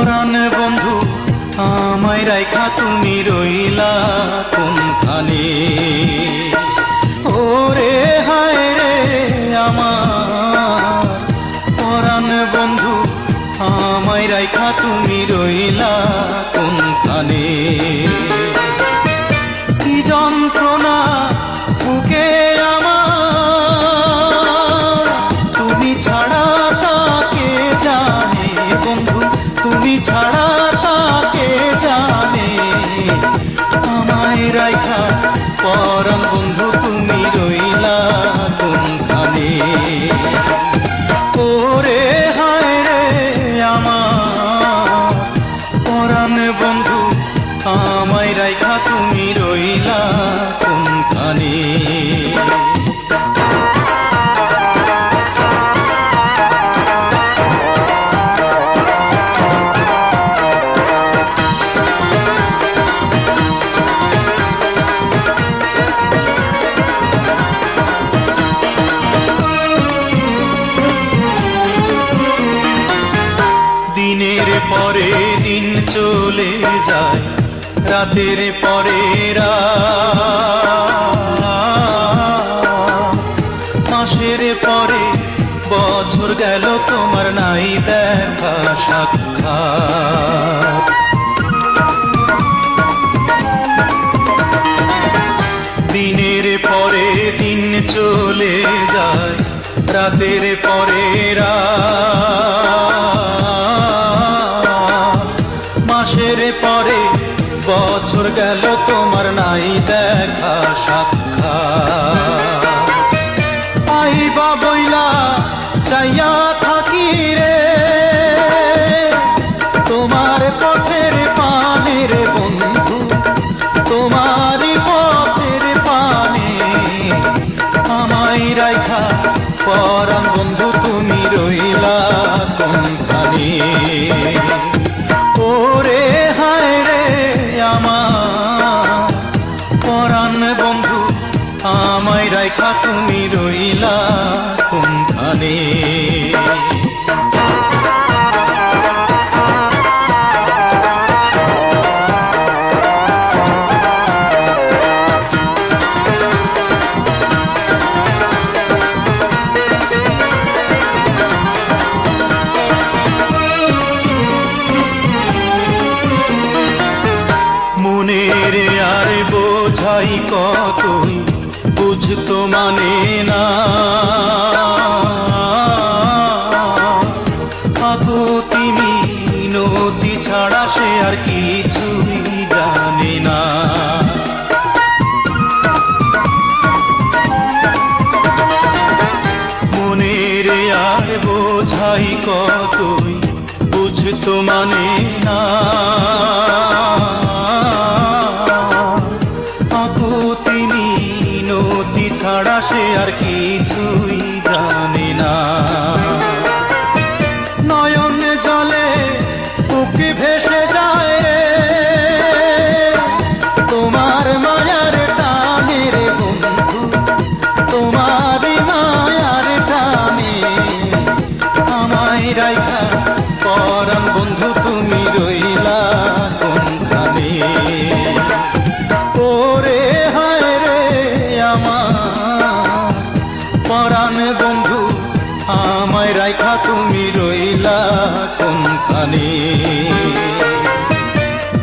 পরাণ বন্ধু আমায় রাইখা তুমি রইলা কোনখানে? ওরে হায় আমায় রাইখা তুমি রইলা কোনখানে? দিনের পরে দিন চলে যায়। রাতের পরে রাত। মাসের পরে বছর গেল, তোমার নাই দেখা সাক্ষাৎ দিনের পরে দিন চলে যায়, রাতের পরে। মাসের পরে গেল তোমার নাই দেখা সাক্ষাৎ। আইবা বইলা চাইয়া থাকি রে। তোমার পথের পানের বন্ধু, তোমারই পথের পানে। আমায় রাইখা পরাম বন্ধু, তুমি রইলা কোনখানে? তুমি বুঝতো মানে না। ছাড়া সে আর না। বোঝাই কতই বুঝতো মানে না। মিনতি ছাড়া সে আর কিছুই জানে না। নয়ন জলে বুকে ভেসে যায়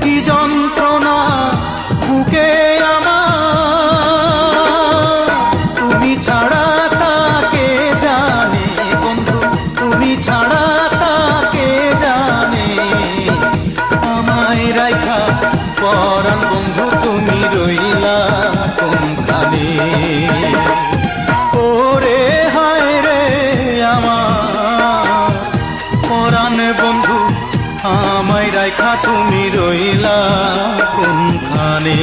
কি যন্ত্রণা বুকে আমার? ছাড়া তাকে জানে বন্ধু, তুমি ছাড়া তাকে জানে। আমায় রাইখা পরাণ বন্ধু, তুমি রইলা কোনখানে? বন্ধু আমায় রাইখা তুমি রইলা কোনখানে?